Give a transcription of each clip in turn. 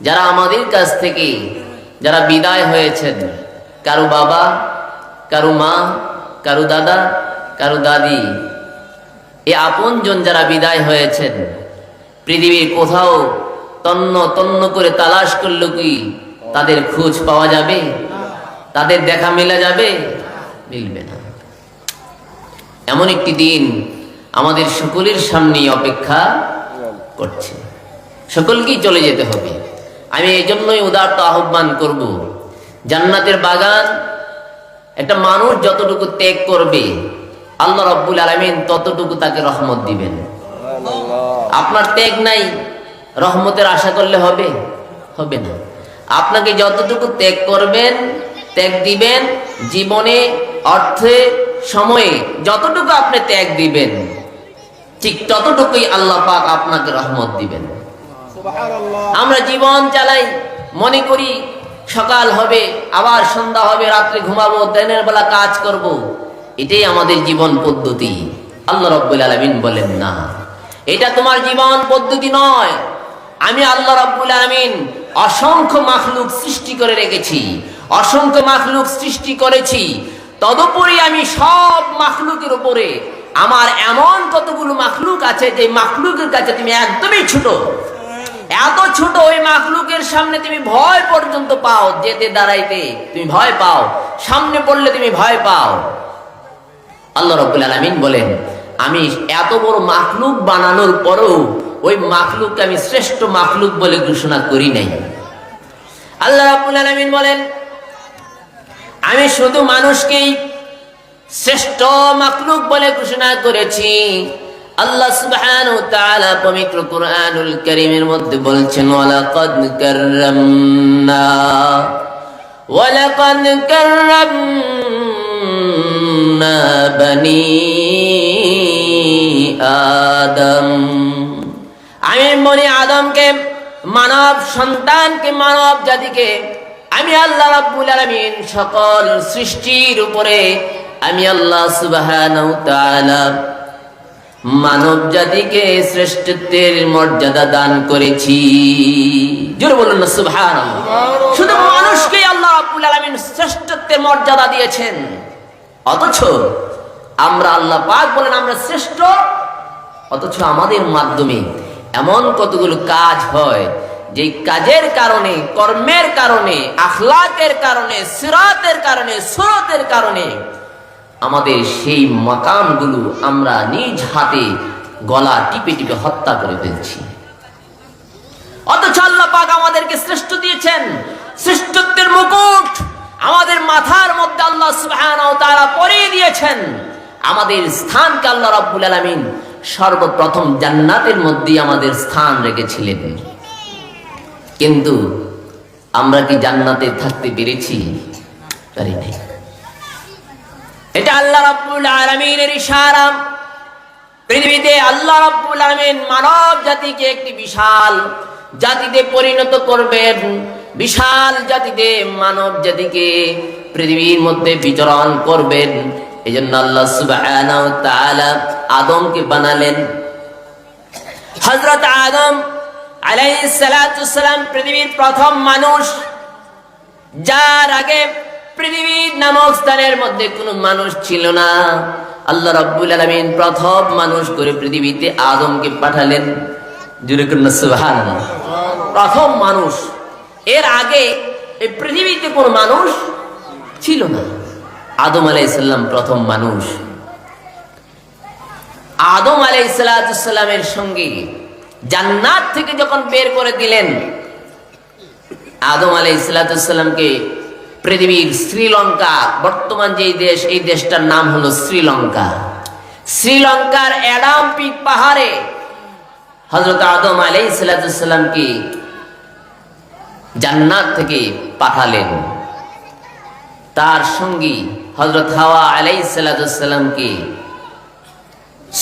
যারা আমাদের কাছ থেকে যারা বিদায় হয়েছেন, কারও বাবা, কারও মা, কারও দাদা, কারও দাদি, এ আপনজন যারা বিদায় হয়েছেন, পৃথিবীর কোথাও তন্ন তন্ন করে তালাশ করল কি তাদের খোঁজ পাওয়া যাবে? তাদের দেখা মেলা যাবে? মিলবে না। এমন একটি দিন আমাদের সকলের সামনেই অপেক্ষা করছে। সকলকেই চলে যেতে হবে। আমি এই জন্যই উদারত আহ্বান করব। জান্নাতের বাগান একটা মানুষ যতটুকু ত্যাগ করবে আল্লাহ রব্বুল আলমিন ততটুকু তাকে রহমত দিবেন। আপনার ত্যাগ নাই রহমতের আশা করলে হবে? হবে না। আপনাকে যতটুকু ত্যাগ করবেন ত্যাগ দিবেন জীবনে অর্থে সময়ে যতটুকু আপনি ত্যাগ দিবেন ঠিক ততটুকুই আল্লাহ পাক আপনাকে রহমত দিবেন। আমরা জীবন চালাই, মনে করি সকাল হবে, আবার সন্ধ্যা হবে, রাত্রে ঘুমাবো, দিনের বেলা কাজ করব। এটাই আমাদের জীবন পদ্ধতি। আল্লাহ রব্বুল আলমিন বলেন, না, এটা তোমার জীবন পদ্ধতি নয়। আমি আল্লাহ রব্বুল আলমিন অসংখ্য মাখলুক সৃষ্টি করে রেখেছি, অসংখ্য মাখলুক সৃষ্টি করেছি। তদুপরি আমি সব মাখলুকের উপরে আমার এমন কতগুলো মাখলুক আছে, যে মাখলুকের কাছে তুমি একদমই ছোট। এত ছোট ওই মাখলুকের সামনে তুমি ভয় পর্যন্ত পাও, যেতে দাঁড়াইতে তুমি ভয় পাও, সামনে পড়লে তুমি ভয় পাও। আল্লাহ রব্বুল আলমিন বলেন, আমি এত বড় মাখলুক বানানোর পরেও ওই মাখলুককে আমি শ্রেষ্ঠ মাখলুক বলে ঘোষণা করি নাই। আল্লাহ রব্বুল আলমিন বলেন, আমি শুধু মানুষকেই শ্রেষ্ঠ মাখলুক বলে ঘোষণা করেছি আল্লাহ সুবহানাহু তাআলা পবিত্র কুরআনুল কারীমের মধ্যে বলছেন বনি আদম। আমি মনে আদমকে মানব সন্তানকে, মানব জাতিকে, আমি আল্লাহ রাব্বুল আলামিন সকল সৃষ্টির উপরে আমি আল্লাহ তাআলা মানব জাতিকে শ্রেষ্ঠত্বের মর্যাদা দান করেছি। জোরে বলুন না, সুবহানাল্লাহ। শুধু মানুষকে আল্লাহ রাব্বুল আলামিন শ্রেষ্ঠত্বের মর্যাদা দিয়েছেন। অথচ আমরা আল্লাহ পাক বলেন, আমরা শ্রেষ্ঠ, অথচ আমাদের মাধ্যমে এমন কতগুলো কাজ হয় যে কাজের কারণে, কর্মের কারণে, আখলাকের কারণে, সিরাতের কারণে, সুরতের কারণে আমাদের সেই মাকামগুলো আমরা নিজ হাতে গলা টিপে টিপে হত্যা করে ফেলছি। অথচ আল্লাহ পাক আমাদেরকে শ্রেষ্ঠ দিয়েছেন। শ্রেষ্ঠত্বের মুকুট আমাদের মাথার মধ্যে আল্লাহ তাআলা পরিয়ে দিয়েছেন। আমাদের স্থানকে আল্লাহ রাব্বুল আলামিন সর্বপ্রথম জান্নাতের মধ্যে আমাদের স্থান রেখেছিলেন। কিন্তু আমরা কি জান্নাতে থাকতে পেরেছি? পারি নাই। এটা আল্লাহ রাব্বুল আলামিনের ইশারা। পৃথিবীতে আল্লাহ রাব্বুল আলামিন মানব জাতিকে একটি বিশাল জাতিতে পরিণত করবেন। বিশাল জাতিতে মানব জাতিকে পৃথিবীর মধ্যে বিচরণ করবেন। এজন্য আল্লাহ সুবহানাহু ওয়া তাআলা আদমকে বানালেন। হযরত আদম আলাইহিস সালাতু সালাম পৃথিবীর প্রথম মানুষ। যার আগে পৃথিবীর নামক স্থানের মধ্যে কোনো মানুষ ছিল না। আল্লাহ রাব্বুল আলামিন প্রথম মানুষ করে পৃথিবীতে আদমকে পাঠালেন। প্রথম মানুষ। এর আগে এই পৃথিবীতে কোনো মানুষ ছিল না। আদম আলাইসাল্লাম প্রথম মানুষ। আদম আলাইসাল্লামের সঙ্গে জান্নাত থেকে যখন বের করে দিলেন, আদম আলাইসাল্লামকে পৃথিবীর শ্রীলঙ্কা, বর্তমান যে দেশ, এই দেশটার নাম হলো শ্রীলঙ্কা। শ্রীলঙ্কার অ্যাডাম পিক পাহাড়ে হজরত আদম আলাইসাল্লামকে জান্নাত থেকে পাঠালেন। তার সঙ্গী হজরত হাওয়া আলাই সাল্লামকে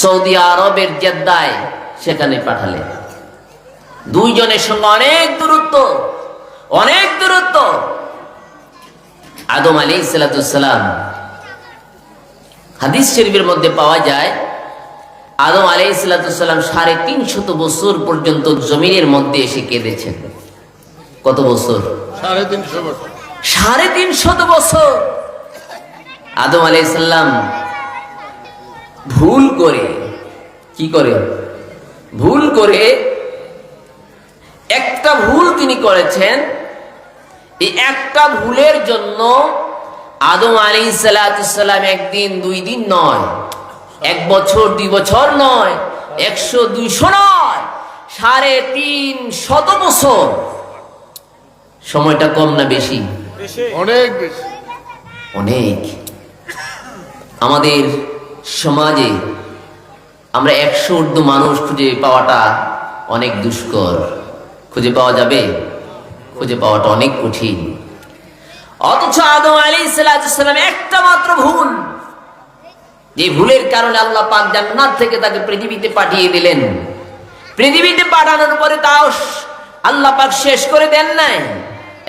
সৌদি আরবের জেদ্দায় সেখানে পাঠালেন। দুইজনের সঙ্গে অনেক দূরত্ব অনেক দূরত্ব। আদম আলী সাল্লাম হাদিস শরীফের মধ্যে পাওয়া যায় আদম আলী সাল্লাম সাড়ে তিনশত বছর পর্যন্ত জমিনের মধ্যে এসে কেঁদেছেন। কত বছর? সাড়ে তিনশো বছর। সাড়ে তিনশত বছর। আদম আলাইসাল্লাম ভুল করে কি করে? ভুল করে একটা ভুল তিনি করেছেন এই একটা ভুলের জন্য আদম আলী সালাম একদিন দুই দিন নয় এক বছর দুই বছর নয় একশো দুইশো নয় সাড়ে তিন শত বছর। সময়টা কম না বেশি? অনেক বেশি। অনেক। আমাদের সমাজে আমরা একশো উর্দু মানুষ খুঁজে পাওয়াটা অনেক দুষ্কর। খুঁজে পাওয়া যাবে? খুঁজে পাওয়াটা অনেক কঠিন। অথচ আদম আলী সালাম একটা মাত্র ভুল। যে ভুলের কারণে আল্লাহ পাক জান্নাত থেকে তাকে পৃথিবীতে পাঠিয়ে দিলেন। পৃথিবীতে পাঠানোর পরে তাও আল্লাহ পাক শেষ করে দেন নাই।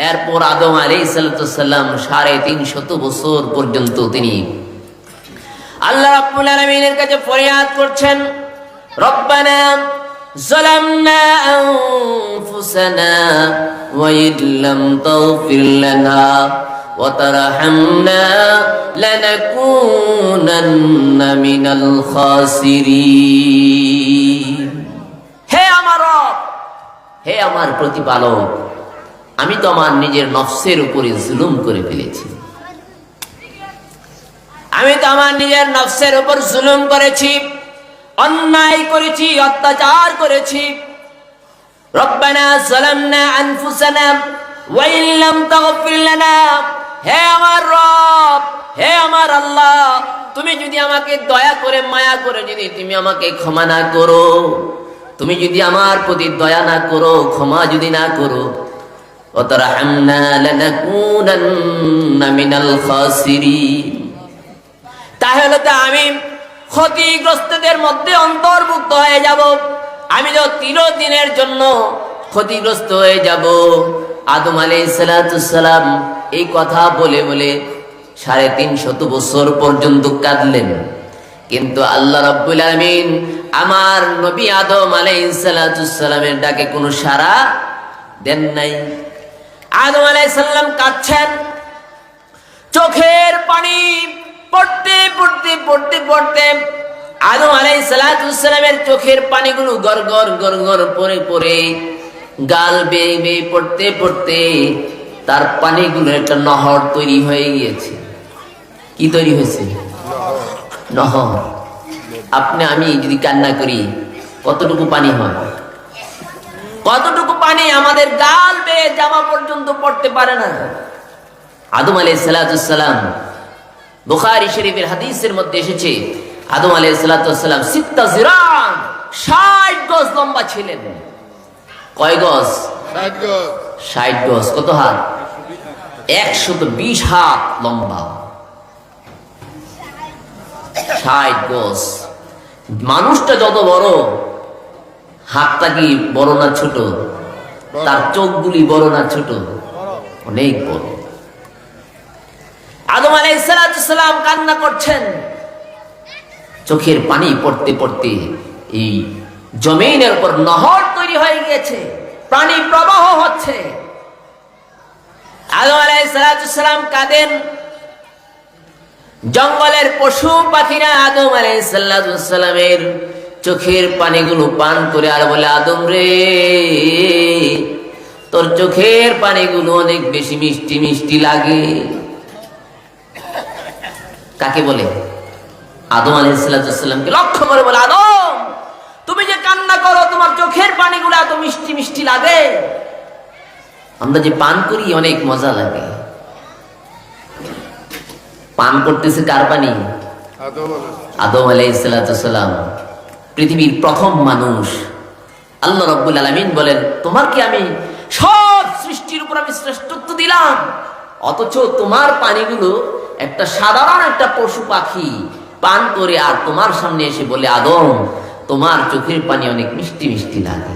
এরপর আদম আলী সাল্লাম সাড়ে তিন শত বছর পর্যন্ত তিনি আল্লাহ রাব্বুল আলামিনের কাছে ফরিয়াদ করছেন, রব্বানা ظلمنا أنفسنا وإن لم تغفر لنا وترحمنا لنكونن من الخاسرين হে আমার রব হে আমার প্রতিপালক আমি তো আমার নিজের নফসের উপরে জুলুম করে ফেলেছি আমি তো আমার নিজের নফসের উপর জুলুম করেছি অন্যায় করেছি, অত্যাচার করেছি। রব্বানা সালামনা আনফুসানা ওয়া ইল্লাম তাগফির লানা। হে আমার রব, হে আমার আল্লাহ, তুমি যদি আমাকে দয়া করে, মায়া করে যদি তুমি আমাকে ক্ষমা না করো, তুমি যদি আমার প্রতি দয়া না করো, ক্ষমা যদি না করো তাহলে তো আমি ক্ষতিগ্রস্তদের মধ্যে অন্তর্ভুক্ত হয়ে যাব। আমি তো চিরদিনের জন্য ক্ষতিগ্রস্ত হয়ে যাব। আদম আলী সালাম এই কথা বলে বলে সাড়ে তিন শত বছর পর্যন্ত কাঁদলেন। কিন্তু আল্লাহ রব্বুল আলমিন আমার নবী আদম আলাই সালামের ডাকে কোনো সাড়া দেন নাই। আদম আলাই সাল্লাম কাঁদছেন। চোখের পানি পড়তে পড়তে পড়তে পড়তে আদম আলাই সালামের চোখের পানিগুলো গর গর গর গর পরে পরে গাল বেয়ে বেয়ে পড়তে পড়তে তার পানিগুলো একটা নহর তৈরি হয়ে গিয়েছে। কি তৈরি হয়েছে? নহর। আপনি, আমি যদি কান্না করি, কতটুকু পানি হয়? কতটুকু পানি আমাদের গাল বেয়ে জামা পর্যন্ত পড়তে পারে না। আদম আলাই সালাম বুখারি শরীফের হাদিসের মধ্যে এসেছে আদম আলাই সালাম সিত্তা জিরান ষাট গজ লম্বা ছিলেন। কয় গজ। ষাট গজ কত হাত? একশত বিশ হাত লম্বা। ষাট গজ। মানুষটা যত বড় হাতটা কি বড় না ছোট? তার চোখগুলি বড় না ছোট? অনেক বড়। আদম আলাই আলাইসালাম কান্না করছেন। চোখের পানি পড়তে পড়তে এই জমিনের উপর নহর তৈরি হয়ে গিয়েছে পানি প্রবাহ হচ্ছে। আদম আলাইসালাম কাঁদেন। জঙ্গলের পশু পাখিরা আদম আলাই আলাইসাল্লামের চোখের পানিগুলো পান করে আর বলে, আদম রে, তোর চোখের পানিগুলো অনেক বেশি মিষ্টি মিষ্টি লাগে। কাকে বলে? আদম আলাইসাল্লামকে লক্ষ্য করে বলে আদম তুমি যে কান্না করো তোমার চোখের পানিগুলো এত মিষ্টি মিষ্টি লাগে। আমরা যে পান করি অনেক মজা লাগে। পান করতেছে কার পানি? আদম আলাইসালাম পৃথিবীর প্রথম মানুষ। আল্লাহ রব্বুল আলমিন বলেন তোমার কি আমি সব সৃষ্টির উপর আমি শ্রেষ্ঠত্ব দিলাম? অথচ তোমার পানিগুলো একটা সাধারণ একটা পশু পাখি পান করে আর তোমার সামনে এসে বলে, আদম, তোমার চোখের পানি অনেক মিষ্টি মিষ্টি লাগে।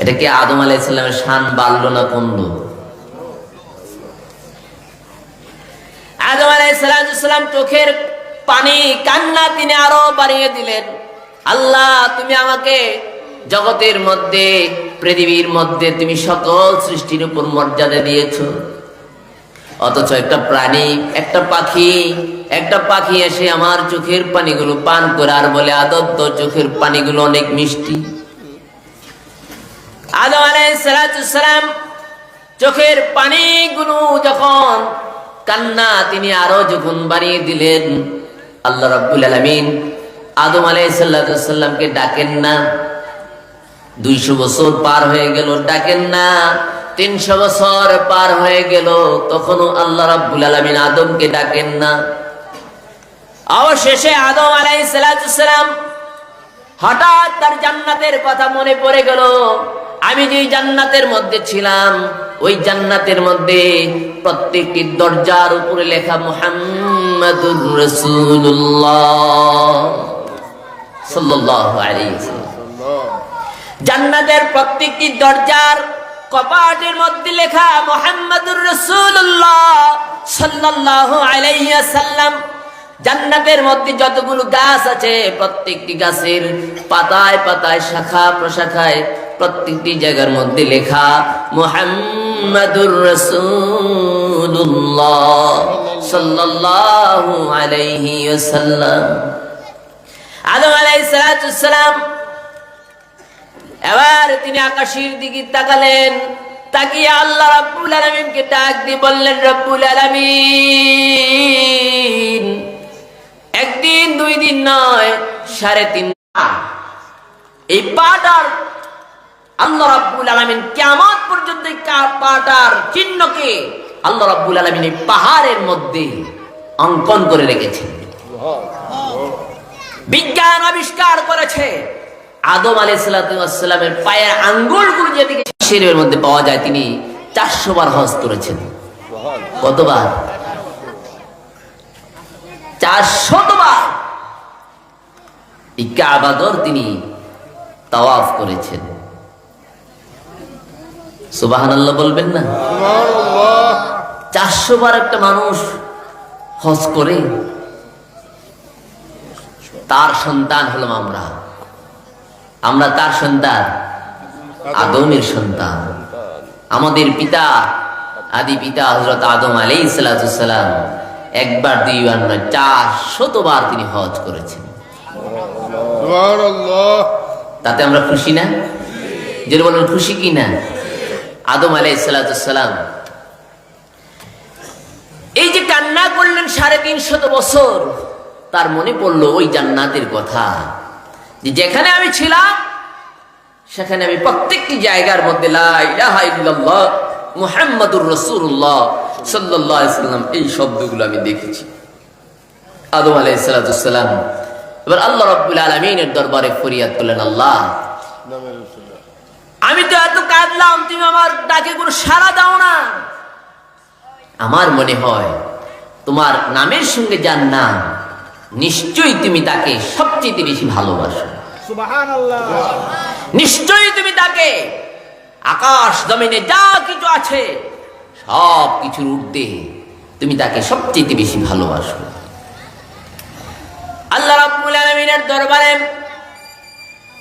এটা কি আদম আলাইসাল্লামের শান বাড়লো না কমলো? আদম আলাইসালাম চোখের পানি কান্না তিনি আরও বাড়িয়ে দিলেন। আল্লাহ, তুমি আমাকে জগতের মধ্যে, পৃথিবীর মধ্যে তুমি সকল সৃষ্টির উপর মর্যাদা দিয়েছ। অথচ একটা প্রাণী, একটা পাখি একটা পাখি এসে আমার চোখের পানিগুলো পান করে আর বলে আদত্ত চোখের পানিগুলো অনেক মিষ্টি। আদম চোখের পানিগুলো যখন কান্না, তিনি আরও যখন বানিয়ে দিলেন, আল্লাহ রাব্বুল আলামিন আদম আলাইসাল্লামকে ডাকেন না। দুইশো বছর পার হয়ে গেল, ডাকেন না। তিনশো বছর পার হয়ে গেল, তখনও আল্লাহ রাব্বুল আলামিন আদমকে ডাকেন না। অবশেষে আদম আলাইসালাম হঠাৎ তার জান্নাতের কথা মনে পড়ে গেল। আমি যে জান্নাতের মধ্যে ছিলাম, ওই জান্নাতের মধ্যে প্রত্যেকটি দরজার উপরে লেখা মুহাম্মাদুর আলাইহি জান্নাতের প্রত্যেকটি দরজার কপাটের মধ্যে লেখা মোহাম্মদুর রসুল্লাহ সাল্লাল্লাহু আলাইহি সাল্লাম জান্নাতের মধ্যে যতগুলো গাছ আছে, প্রত্যেকটি গাছের পাতায় পাতায়, শাখা প্রশাখায় প্রত্যেকটি জায়গার মধ্যে লেখা মোহাম্মদুর রসুল্লাহ সাল্লাল্লাহু আলাইহি সাল্লাম আদম আলাইহিস সালাম এবার তিনি আকাশের দিকে তাকালেন তাকিয়ে আল্লাহ রাব্বুল আলামিনকে ডাক দিয়ে বললেন রব্বুল আলামিন একদিন দুই দিন নয় সাড়ে তিন এই পাটার আল্লাহ রাব্বুল আলামিন কিয়ামত পর্যন্ত এই পাটার চিহ্নকে আল্লাহ রাব্বুল আলামিন এই পাহাড়ের মধ্যে অঙ্কন করে রেখেছেন। বিজ্ঞান আবিষ্কার করেছে। আদম আলাইসালামের পায়ের আঙ্গুলগুলো যেদিকে শরীরের মধ্যে পাওয়া যায়, তিনি চারশো বার হজ করেছেন। কতবার? তিনি তাওয়াফ করেছেন। সুবাহান আল্লাহ বলবেন না? চারশো বার একটা মানুষ হজ করে, তার সন্তান হলাম আমরা। আমরা তার সন্তান আদমের সন্তান। আমাদের পিতা আদি পিতা হজরত আদম আলী সালাম একবার দুইবার নয় চার শতবার তিনি হজ করেছেন। তাতে আমরা খুশি না? যেটা বলেন খুশি কি না? আদম আলাই সালাম এই যে কান্না করলেন সাড়ে তিনশত বছর তার মনে পড়ল ওই জান্নাতের কথা। যে যেখানে আমি ছিলাম, সেখানে আমি প্রত্যেকটি জায়গার মধ্যে মুহাম্মাদুর রাসূলুল্লাহ সাল্লাল্লাহু সাল্লাম, এই শব্দগুলো আমি দেখেছি। আদম আলাইহিস সালাম। এবার আল্লাহ রাব্বুল আলামিনের দরবারে ফরিয়াদ করলেন, আল্লাহ, আমি তো এত কাঁদলাম, তুমি আমার ডাকে কোনো সাড়া দাও না। আমার মনে হয়, তোমার নামের সঙ্গে যার নাম নিশ্চয়ই তুমি তাকে সবচেয়ে বেশি ভালোবাসো। নিশ্চয়ই তুমি তাকে আকাশ জমিনে যা কিছু আছে সব কিছুর ঊর্ধ্বে তুমি তাকে সবচেয়ে বেশি ভালোবাসো। আল্লাহ রাব্বুল আলামিনের দরবারে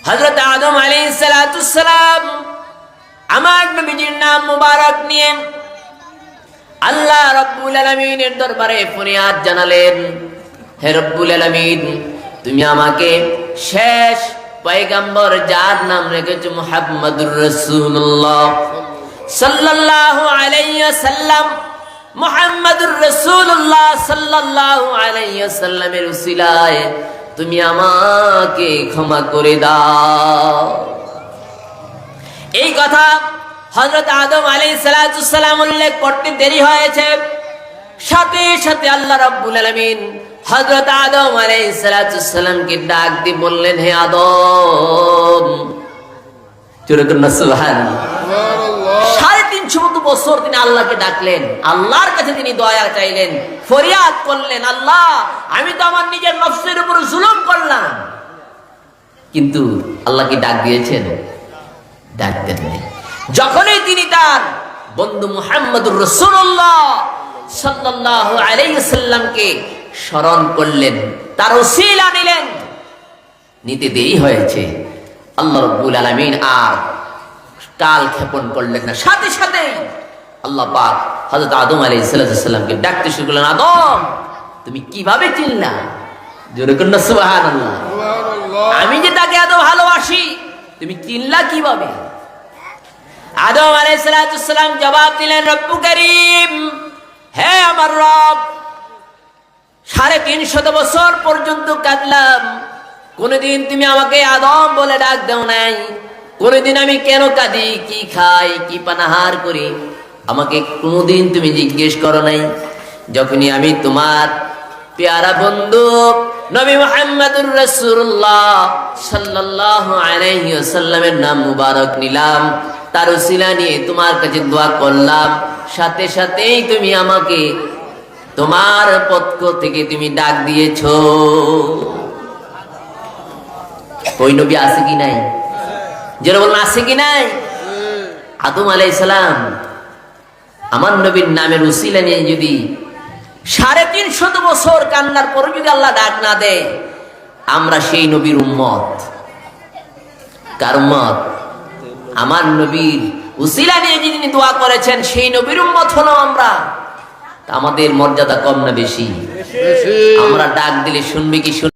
হযরত আদম আলাইহিস সালাতু সালাম আমার নবীজির নাম মুবারক নিয়ে আল্লাহ রাব্বুল আলামিনের দরবারে ফরিয়াদ জানালেন হে রব্বুল আলামিন, তুমি আমাকে শেষ পয়গম্বর যার নাম রেখেছো মুহাম্মাদুর রাসূলুল্লাহ। সাল্লাল্লাহু আলাইহি ওয়াসাল্লাম, মুহাম্মাদুর রাসূলুল্লাহ সাল্লাল্লাহু আলাইহি ওয়াসাল্লামের উসিলায় তুমি আমাকে ক্ষমা করে দাও। এই কথা হযরত আদম আলাইহিস সালাম উল্লেখ করতে দেরি হয়েছে। সাথে সাথে আল্লাহ রাব্বুল আলামিন হযরত আদম আলাইহিস সালামকে ডাক দিয়ে বললেন হে আদম সাড়ে তিনশো মতো বছর তিনি আল্লাহকে ডাকলেন আল্লাহর কাছে তিনি দয়া চাইলেন ফরিয়াদ করলেন আল্লাহ আমি তো আমার নিজের নফসের উপর জুলুম করলাম। কিন্তু আল্লাহকে ডাক দিয়েছেন? ডাক যখনই তিনি তার বন্ধু মুহাম্মদুর রসুল্লাহ সাল্লাল্লাহু আলাইহি সাল্লামকে স্মরণ করলেন। তার ওসিলা নিলেন নিতে দেরি হয়েছে। আল্লাহ রব্বুল আলমিন আর কাল ক্ষেপণ করলেন না। সাথে সাথে আল্লাহ পাক হজরত আদম আলী সাল্লামকে ডাকতে শুরু করলেন আদম তুমি কীভাবে চিনলা? আমি যে তাকে এত ভালোবাসি তুমি চিনলা কীভাবে? আদম আলাইসালাম জবাব দিলেন রব্বু করিম হে আমার রব সাড়ে তিন শত বছর পর্যন্ত কাঁদলাম। কোনদিন তুমি আমাকে আদম বলে ডাক দেও নাই। কোনদিন আমি কেন কাঁদি? কি খাই? কি পানাহার করি? আমাকে কোনদিন তুমি জিজ্ঞেস করো নাই। যখনই আমি তোমার পেয়ারা বন্ধু, নবী মোহাম্মদুর রাসূলুল্লাহ সাল্লাল্লাহু আলাইহি ওয়াসাল্লামের নাম মুবারক নিলাম। তার উসিলা নিয়ে তোমার কাছে দোয়া করলাম। সাথে সাথেই তুমি আমাকে তোমার পক্ষ থেকে তুমি ডাক দিয়েছ। ওই নবী, আছে কি নাই? যেন বলুন, আছে কি নাই? আদম আলাই আমার নবীর নামের উসিলা নিয়ে যদি সাড়ে তিন শত বছর কান্নার পরে যদি আল্লাহ ডাক না দেয়, আমরা সেই নবীর উম্মত। কার উম্মত? আমার নবীর উসিলা নিয়ে যিনি দোয়া করেছেন, সেই নবীর উম্মত হলো আমরা। আমাদের মর্যাদা কম না বেশি? আমরা ডাক দিলে শুনবে কি শুনবে?